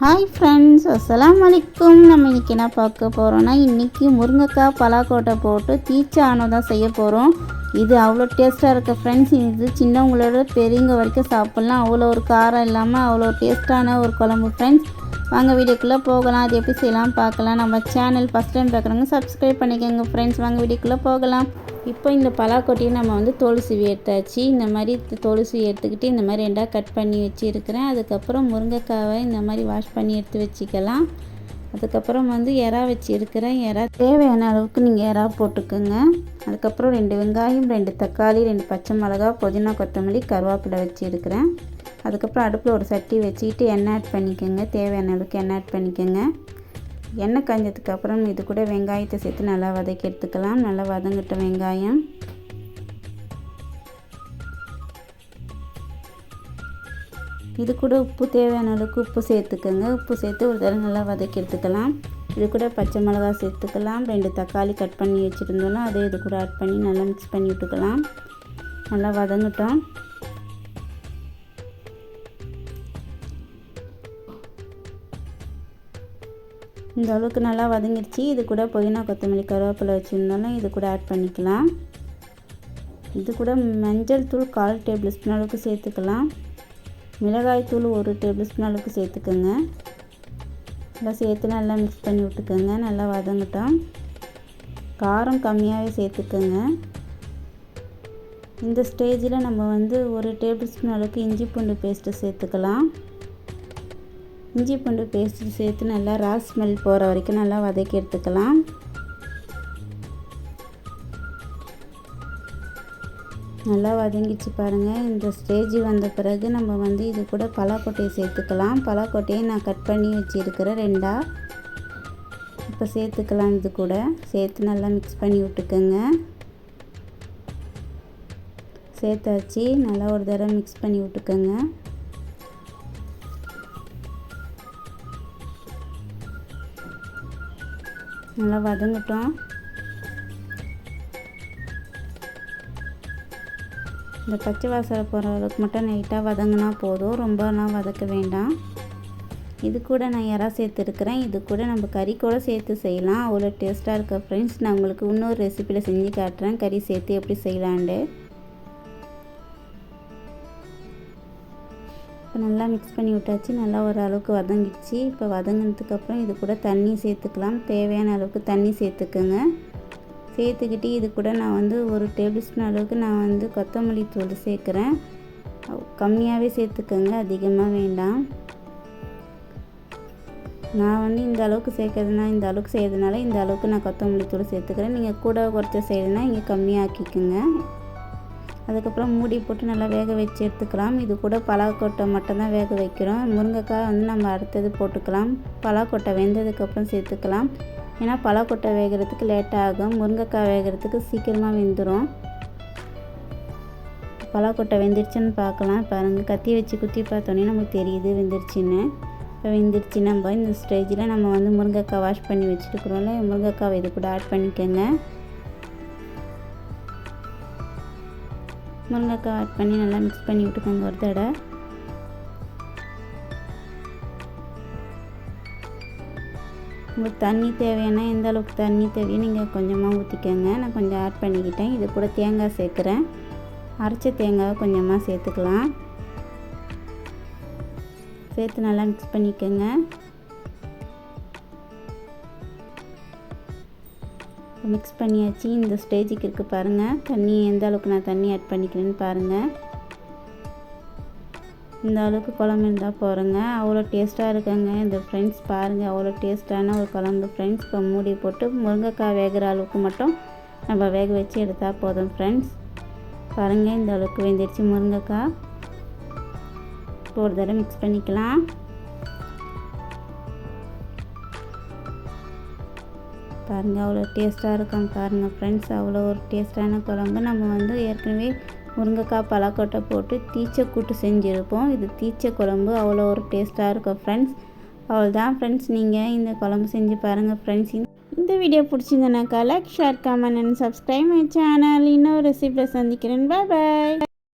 Hi friends அஸ்லாம் வலைக்கும் நம்ம இன்றைக்கி என்ன பார்க்க போகிறோன்னா இன்றைக்கி முருங்கைக்காய் பலாக்கோட்டை போட்டு தீச்சானோ தான் செய்ய போகிறோம் இது அவ்வளோ டேஸ்ட்டாக இருக்க ஃப்ரெண்ட்ஸ் இது சின்னவங்களோட பெரியவங்க வரைக்கும் சாப்பிட்லாம். அவ்வளோ ஒரு காரம் இல்லாமல் அவ்வளோ டேஸ்ட்டான ஒரு குழம்பு ஃப்ரெண்ட்ஸ் வாங்க வீடியோக்குள்ளே போகலாம். அது எப்படி செய்யலாம் பார்க்கலாம். நம்ம சேனல் ஃபஸ்ட் டைம் பார்க்குறவங்க சப்ஸ்கிரைப் பண்ணிக்கோங்க ஃப்ரெண்ட்ஸ் வாங்க வீடியோக்குள்ளே போகலாம். இப்போ இந்த பலாக்கொட்டியை நம்ம வந்து தோல் எடுத்தாச்சு. இந்த மாதிரி தோல் எடுத்துக்கிட்டு இந்த மாதிரி ரெண்டாக கட் பண்ணி வச்சுருக்கிறேன். அதுக்கப்புறம் முருங்கைக்காவை இந்த மாதிரி வாஷ் பண்ணி எடுத்து வச்சுக்கலாம். அதுக்கப்புறம் வந்து எறா வச்சுருக்கிறேன். எறா தேவையான அளவுக்கு நீங்கள் எறா போட்டுக்கோங்க. அதுக்கப்புறம் ரெண்டு வெங்காயம் ரெண்டு தக்காளி ரெண்டு பச்சை மிளகா புதினா கொத்தமல்லி கருவேப்பிலை வச்சுருக்கிறேன். அதுக்கப்புறம் அடுப்பில் ஒரு சட்டி வச்சுக்கிட்டு எண்ணெய் ஆட் பண்ணிக்கோங்க. தேவையான அளவுக்கு எண்ணெய் ஆட் பண்ணிக்கோங்க. எண்ணெய் காஞ்சதுக்கப்புறம் இது கூட வெங்காயத்தை சேர்த்து நல்லா வதக்கி எடுத்துக்கலாம். நல்லா வதங்கிட்ட வெங்காயம். இது கூட உப்பு தேவையான அளவுக்கு உப்பு சேர்த்துக்கோங்க. உப்பு சேர்த்து ஒரு தடவை நல்லா வதக்கி எடுத்துக்கலாம் இது கூட பச்சை மிளகா சேர்த்துக்கலாம். ரெண்டு தக்காளி கட் பண்ணி வச்சுருந்தோம்னா அதை இது கூட ஆட் பண்ணி நல்லா மிக்ஸ் பண்ணி விட்டுக்கலாம். நல்லா வதங்கட்டும். இந்த அளவுக்கு நல்லா வதங்கிடுச்சு. இது கூட புதினா கொத்தமல்லி கருவேப்பிலை வச்சுருந்தாலும் இது கூட ஆட் பண்ணிக்கலாம். இது கூட மஞ்சள் தூள் கால் டேபிள் ஸ்பூன் அளவுக்கு சேர்த்துக்கலாம். மிளகாய்த்தூள் ஒரு டேபிள் ஸ்பூன் அளவுக்கு சேர்த்துக்கோங்க. நல்லா சேர்த்து நல்லா மிக்ஸ் பண்ணி விட்டுக்கோங்க. நல்லா வதங்கட்டும். காரம் கம்மியாகவே சேர்த்துக்கோங்க. இந்த ஸ்டேஜில் நம்ம வந்து ஒரு டேபிள் ஸ்பூன் அளவுக்கு இஞ்சி பூண்டு பேஸ்ட்டு சேர்த்துக்கலாம். இஞ்சி பூண்டு பேஸ்ட்டு சேர்த்து நல்லா ரா ஸ்மெல் போகிற வரைக்கும் நல்லா வதக்கி எடுத்துக்கலாம். நல்லா வதங்கிச்சு பாருங்கள் இந்த ஸ்டேஜ் வந்த பிறகு நம்ம வந்து இது கூட பலாக்கொட்டையை சேர்த்துக்கலாம். பலாக்கொட்டையை நான் கட் பண்ணி வச்சுருக்கிறேன் ரெண்டாக இப்போ சேர்த்துக்கலாம் இது கூட. சேர்த்து நல்லா மிக்ஸ் பண்ணி விட்டுக்கோங்க. சேர்த்தாச்சு. நல்லா ஒரு தடவை மிக்ஸ் பண்ணி விட்டுக்கோங்க. நல்லா வதங்கட்டும். இந்த பச்சை வாசனை போகிற அளவுக்கு மட்டும் நைட்டாக வதங்கினா போதும். ரொம்பலாம் வதக்க வேண்டாம். இது கூட நான் இறா சேர்த்துருக்குறேன் இது கூட நம்ம கறி கூட சேர்த்து செய்யலாம். அவ்வளோ டேஸ்ட்டாக இருக்க ஃப்ரெண்ட்ஸ் நான் உங்களுக்கு இன்னொரு ரெசிப்பியில் செஞ்சு காட்டுறேன். கறி சேர்த்து எப்படி செய்யலான்ட்டு இப்போ நல்லா மிக்ஸ் பண்ணி விட்டாச்சு. நல்லா ஓரளவுக்கு வதங்கிடுச்சு. இப்போ வதங்கினதுக்கப்புறம் இது கூட தண்ணி சேர்த்துக்கலாம். தேவையான அளவுக்கு தண்ணி சேர்த்துக்குங்க. சேர்த்துக்கிட்டு இது கூட நான் வந்து ஒரு டேபிள் ஸ்பூன் அளவுக்கு நான் வந்து கொத்தமல்லி தூள் சேர்க்குறேன். கம்மியாகவே சேர்த்துக்கோங்க அதிகமாக வேண்டாம். நான் வந்து இந்த அளவுக்கு சேர்க்கறதுனா இந்த அளவுக்கு செய்கிறதுனால இந்த அளவுக்கு நான் கொத்தமல்லி தூள் சேர்த்துக்கிறேன். நீங்கள் கூட குறைச்ச செய்கிறதுனா இங்கே கம்மியாக்கிக்கோங்க. அதுக்கப்புறம் மூடி போட்டு நல்லா வேக வச்சு எடுத்துக்கலாம். இது கூட பலாக்கொட்டை மட்டும்தான் வேக வைக்கிறோம். முருங்கைக்காய் வந்து நம்ம அடுத்தது போட்டுக்கலாம். பலாக்கொட்டை வெந்ததுக்கப்புறம் சேர்த்துக்கலாம். ஏன்னா பலாக்கொட்டை வேகிறதுக்கு லேட் ஆகும் முருங்கைக்காய் வேகிறதுக்கு சீக்கிரமாக வெந்துடும் பலாக்கொட்டை வெந்துருச்சுன்னு பார்க்கலாம். பாருங்கள் கத்தி வச்சு குத்தி பார்த்தோன்னே நமக்கு தெரியுது வெந்துருச்சுன்னு. இப்போ வெந்துருச்சு நம்ம இந்த ஸ்டேஜில் நம்ம வந்து முருங்கைக்காய் வாஷ் பண்ணி வச்சுருக்குறோம்ல முருங்கைக்காவை இது கூட ஆட் பண்ணிக்கோங்க. முருங்கைக்காய் ஆட் பண்ணி நல்லா மிக்ஸ் பண்ணி விட்டுக்கோங்க ஒரு தடவை. உங்களுக்கு தண்ணி தேவையான எந்த அளவுக்கு தண்ணி தேவையோ நீங்கள் கொஞ்சமாக ஊற்றிக்கோங்க நான் கொஞ்சம் ஆட் பண்ணிக்கிட்டேன். இது கூட தேங்காய் சேர்க்குறேன். அரைச்ச தேங்காவை கொஞ்சமாக சேர்த்துக்கலாம். சேர்த்து நல்லா மிக்ஸ் பண்ணிக்கோங்க. மிக்ஸ் பண்ணியாச்சு. இந்த ஸ்டேஜுக்கு இருக்குது பாருங்கள் தண்ணி எந்த அளவுக்கு நான் தண்ணி ஆட் பண்ணிக்கிறேன்னு பாருங்கள் இந்த அளவுக்கு குழம்பு இருந்தால் போகிறேங்க அவ்வளோ டேஸ்ட்டாக இருக்குங்க. இந்த ஃப்ரெண்ட்ஸ் பாருங்கள் அவ்வளோ டேஸ்ட்டான ஒரு குழம்பு. ஃப்ரெண்ட்ஸ் இப்போ மூடி போட்டு முருங்கைக்காய் வேகிற அளவுக்கு மட்டும் நம்ம வேக வச்சு எடுத்தால் போதும் ஃப்ரெண்ட்ஸ் பாருங்கள் இந்த அளவுக்கு வெந்துடுச்சு முருங்கைக்காய். ஒரு தடவை மிக்ஸ் பண்ணிக்கலாம். பாருங்கள் அவ்வளோ டேஸ்ட்டாக இருக்கும் பாருங்கள் ஃப்ரெண்ட்ஸ் அவ்வளோ ஒரு டேஸ்ட்டான குழம்பு. நம்ம வந்து ஏற்கனவே முருங்கைக்காய் பழக்கொட்டை போட்டு தீச்சை கூட்டு செஞ்சுருப்போம். இது தீச்சை குழம்பு அவ்வளோ ஒரு டேஸ்ட்டாக இருக்கும் ஃப்ரெண்ட்ஸ் அவ்வளோதான் ஃப்ரெண்ட்ஸ் நீங்கள் இந்த குழம்பு செஞ்சு பாருங்கள் ஃப்ரெண்ட்ஸ் இந்த video பிடிச்சிருந்தனாக்கா like share comment and subscribe my channel இன்னொரு ரெசிபியில் சந்திக்கிறேன். பாய் பாய்